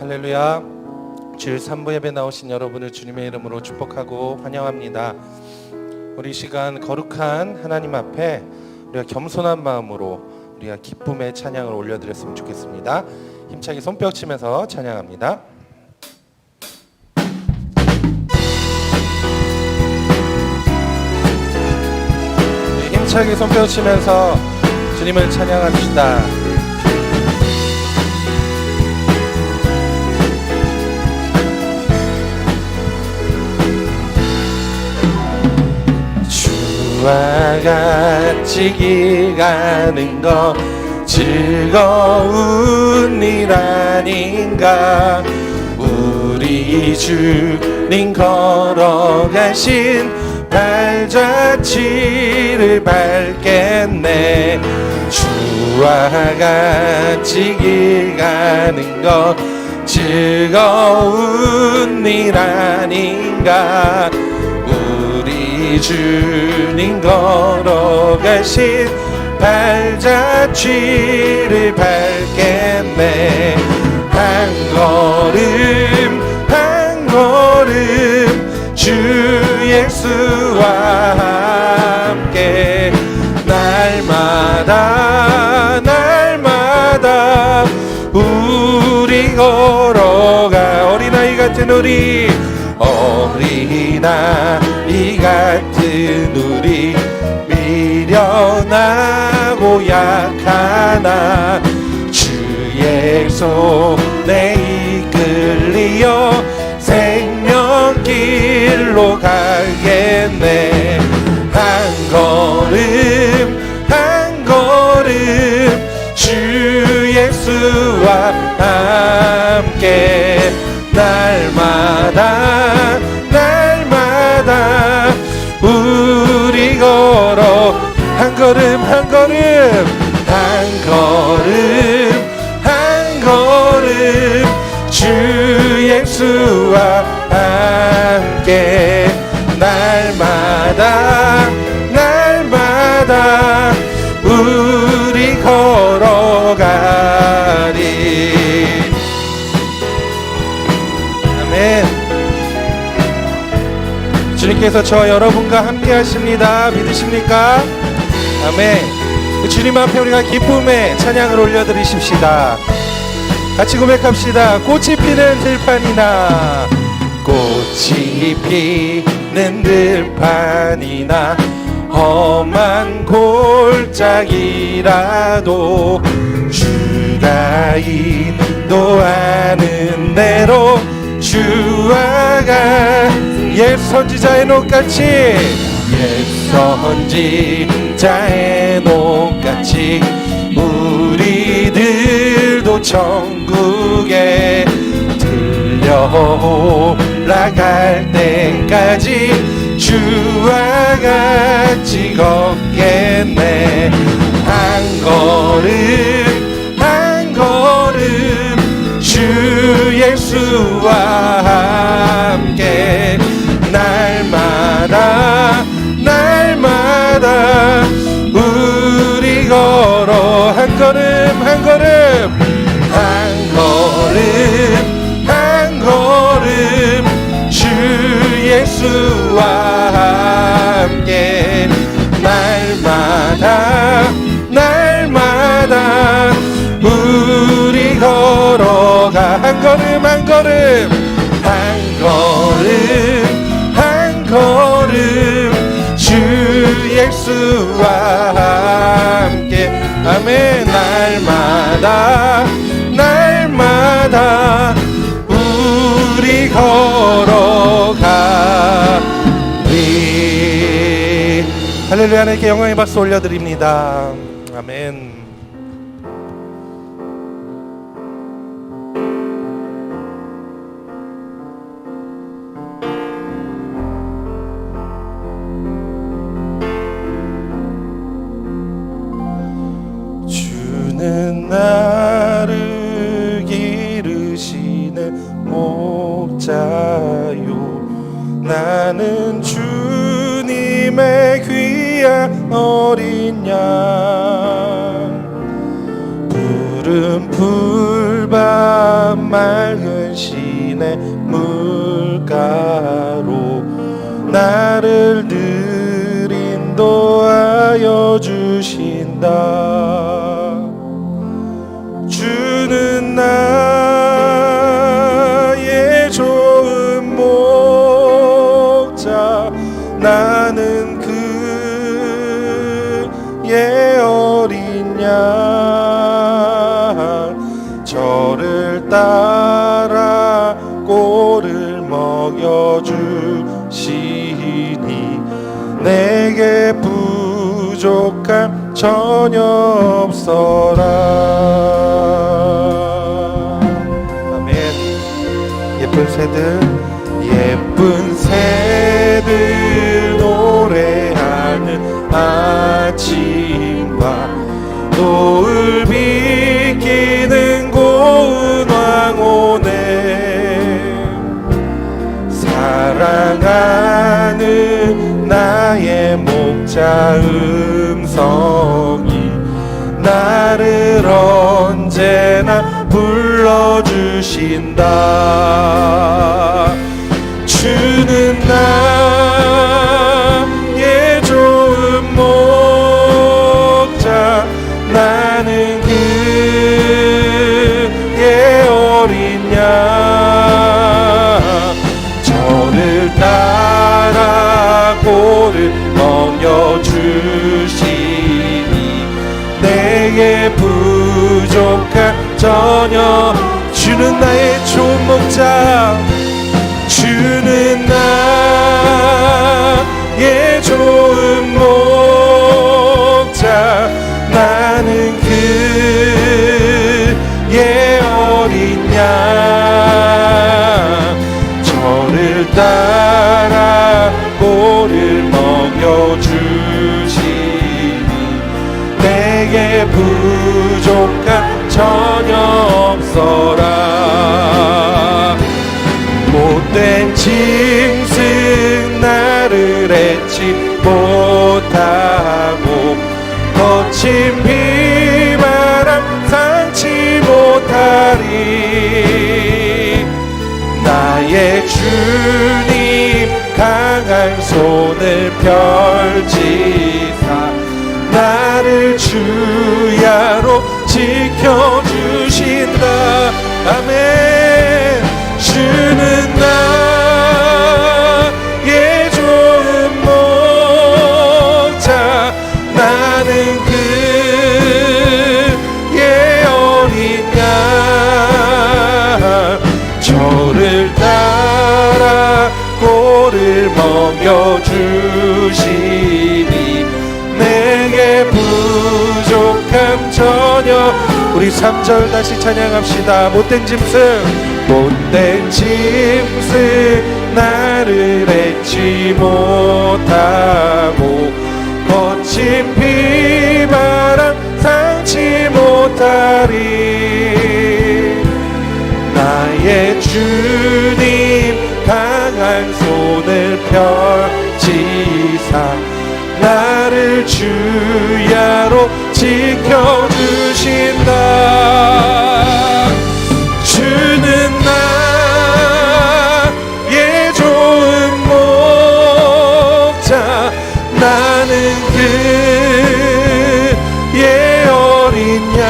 할렐루야. 주일 3부 예배 나오신 여러분을 주님의 이름으로 축복하고 환영합니다. 우리 이 시간 거룩한 하나님 앞에 우리가 겸손한 마음으로 우리가 기쁨의 찬양을 올려드렸으면 좋겠습니다. 힘차게 손뼉 치면서 찬양합니다. 네, 힘차게 손뼉 치면서 주님을 찬양합시다. 주와 같이 길 가는 것 즐거운 일 아닌가? 우리 주님 걸어가신 발자취를 밟겠네. 주와 같이 길 가는 것 즐거운 일 아닌가 주님 걸어가신 발자취를 밟겠네 한 걸음 한 걸음 주 예수와 함께 날마다 날마다 우리 걸어가 어린아이 같은 우리 어린아이 주의 손에 이끌리어 주님께서 저 여러분과 함께 하십니다. 믿으십니까? 아멘. 그 주님 앞에 우리가 기쁨의 찬양을 올려드리십시다. 같이 고백합시다. 꽃이 피는 들판이나. 꽃이 피는 들판이나. 험한 골짜기라도 주가 인도하는 대로 주와 가 옛 선지자 의 녹같이 옛 선지자 의 녹같이 우리들도 천국에 들려 올라갈 때까지 주와 같이 걷겠네. 한 걸음 한 걸음 주 예수와 한 걸음 한 걸음. 한 걸음 한 걸음. 주 예수와 함께. 아멘. 날마다 날마다 우리 걸어가리. 할렐루야 하나님께 영광의 박수 올려드립니다. 아멘 어린 양. 푸른 풀밤 맑은 시내 물가로 나를 늘 인도하여 주신다. 주는 나의 좋은 목자 나는 그의 어린 양 저를 따라 꼴을 먹여주시니 내게 부족함 전혀 없어라. 아멘. 예쁜 새들 예쁜 새 노을 비키는 고운 왕오네. 사랑하는 나의 목자 음성이 나를 언제나 불러주신다. 주는 나 전혀 주는 나의 좋은 목자 주는 나의 좋은 목자 나는 그의 어린 양. 저를 따라 꼴을 먹여주시니 내게 부족한 전혀 없어라. 못된 짐승 나를 해치 못하고 거친 비바람 상치 못하리. 나의 주님 강한 손을 펼치사 나를 주야로 지켜주신다. 아멘. 주는 나의 좋은 목자 나는 그의 어린 양 저를 따라 꼴을 먹여주시니 내 게 부족함 전혀 우리 3절 다시 찬양합시다. 못된 짐승 못된 짐승 나를 해치 못하고 거친 비바람 상치 못하리. 나의 주님 강한 손을 펼치사 나를 주야로 지켜주신다. 주는 나의 좋은 목자. 나는 그의 어린 양.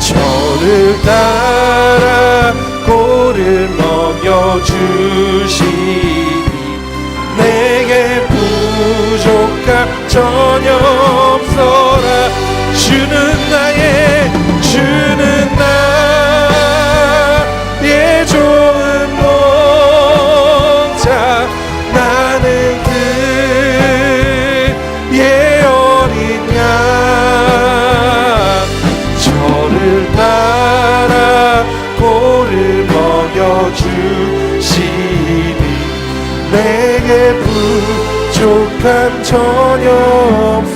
저를 따라 꼴을 먹여주 전혀 전혀 없어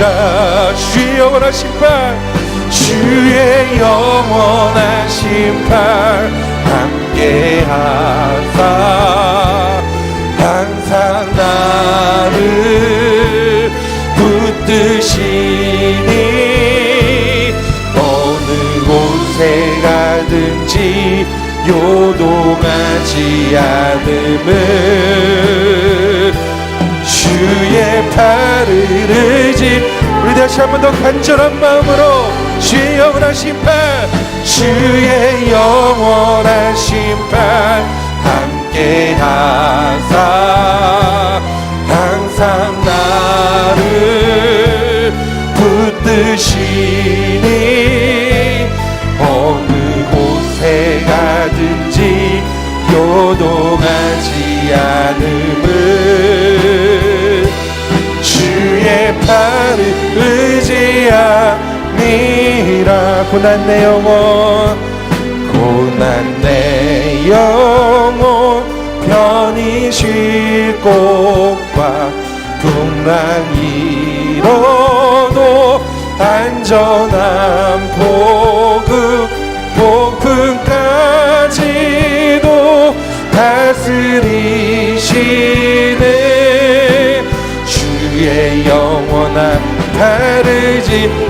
함이라 주의 영원한 심판 주의 영원한 심판 함께 하사. 항상 나를 붙드시니 어느 곳에 가든지 요동하지 않음을 주의 팔을 의지. 우리 다시 한 번 더 간절한 마음으로 주의 영원한 심판 주의 영원한 심판 함께 하사 항상 나를 붙드시니 어느 곳에 고난 내 영혼 고난 내 영혼. 편히 쉴 곳과 풍랑이로도 안전한 복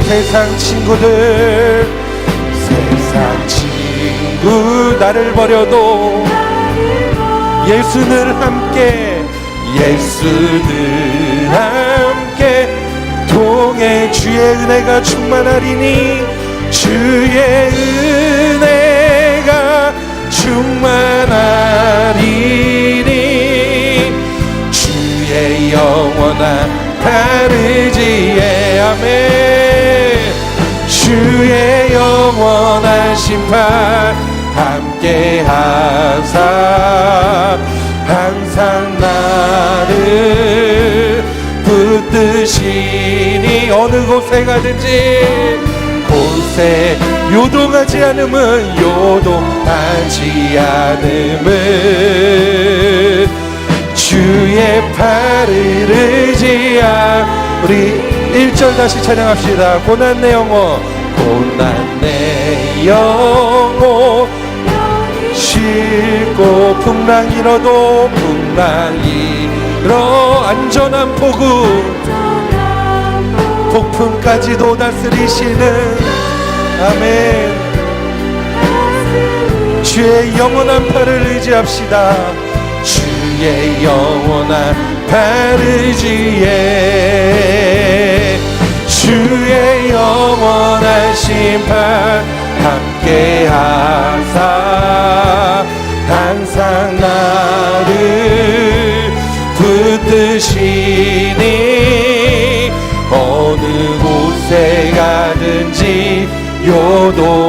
세상 친구들 세상 친구 나를 버려도 예수는 함께 예수는 함께 동해 주의 은혜가 충만하리니 주의 은혜가 충만하리니 주의 영원한 다르지에 아멘 심판 함께 하사 항상 나를 붙드시니 어느 곳에 가든지 곳에 요동하지 않음은 요동하지 않음은 주의 팔을 의지하 우리. 1절 다시 찬양합시다. 고난 내 영혼 고난 내 영혼. 쉴고 풍랑이로도 풍랑이로 안전한 복음. 폭풍까지도 다스리시는 아멘. 주의 영원한 팔을 의지합시다. 주의 영원한 팔을 의지해. 주의 영원한 심판 함께 하사 항상 나를 붙드시니 어느 곳에 가든지 않음을